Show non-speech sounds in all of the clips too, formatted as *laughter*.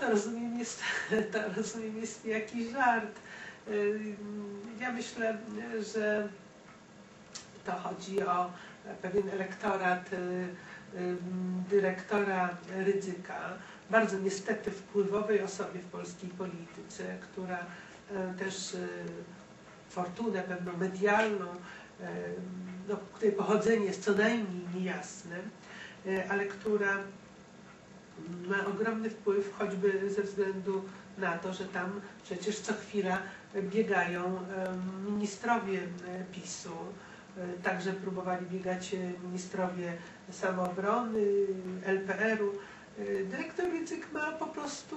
to rozumiem jest, *laughs* to rozumiem jest jakiś żart. Y, Ja myślę, że to chodzi o pewien elektorat y, y, dyrektora Rydzyka, bardzo niestety wpływowej osobie w polskiej polityce, która też fortunę pewną medialną, no, której pochodzenie jest co najmniej niejasne, ale która ma ogromny wpływ choćby ze względu na to, że tam przecież co chwila biegają ministrowie PiSu. E, Także próbowali biegać e, ministrowie samoobrony, LPR-u. E, Dyrektor Rydzyk ma po prostu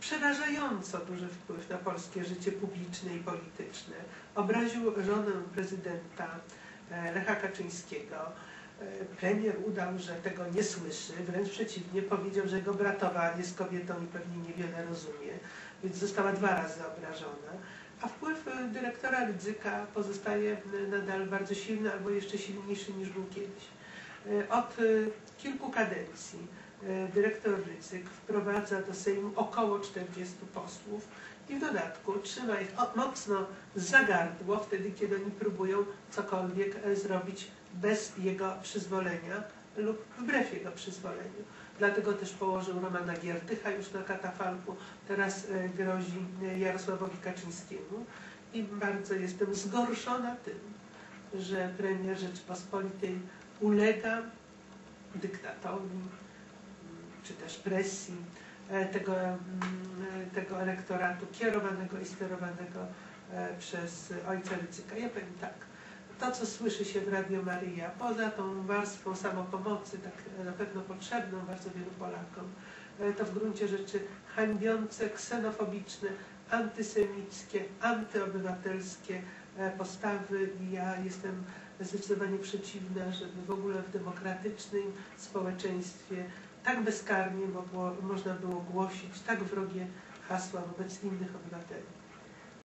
przerażająco duży wpływ na polskie życie publiczne i polityczne. Obraził żonę prezydenta Lecha Kaczyńskiego. E, Premier udał, że tego nie słyszy, wręcz przeciwnie, powiedział, że jego bratowa jest kobietą i pewnie niewiele rozumie, więc została dwa razy obrażona. A wpływ e, dyrektora Rydzyka pozostaje e, nadal bardzo silny, albo jeszcze silniejszy niż był kiedyś. Od kilku kadencji dyrektor Rydzyk wprowadza do Sejmu około 40 posłów i w dodatku trzyma ich mocno za gardło wtedy, kiedy oni próbują cokolwiek zrobić bez jego przyzwolenia lub wbrew jego przyzwoleniu. Dlatego też położył Romana Giertycha już na katafalku, teraz e, grozi e, Jarosławowi Kaczyńskiemu i bardzo jestem zgorszona tym, że premier Rzeczypospolitej ulega dyktatowi mm, czy też presji e, tego, mm, tego elektoratu kierowanego i sterowanego przez ojca Rydzyka. Ja powiem tak, to co słyszy się w Radio Maryja, poza tą warstwą samopomocy, tak na pewno potrzebną bardzo wielu Polakom, e, to w gruncie rzeczy hańbiące, ksenofobiczne, antysemickie, antyobywatelskie e, postawy i ja jestem zdecydowanie przeciwna, żeby w ogóle w demokratycznym społeczeństwie tak bezkarnie mogło, można było głosić tak wrogie hasła wobec innych obywateli.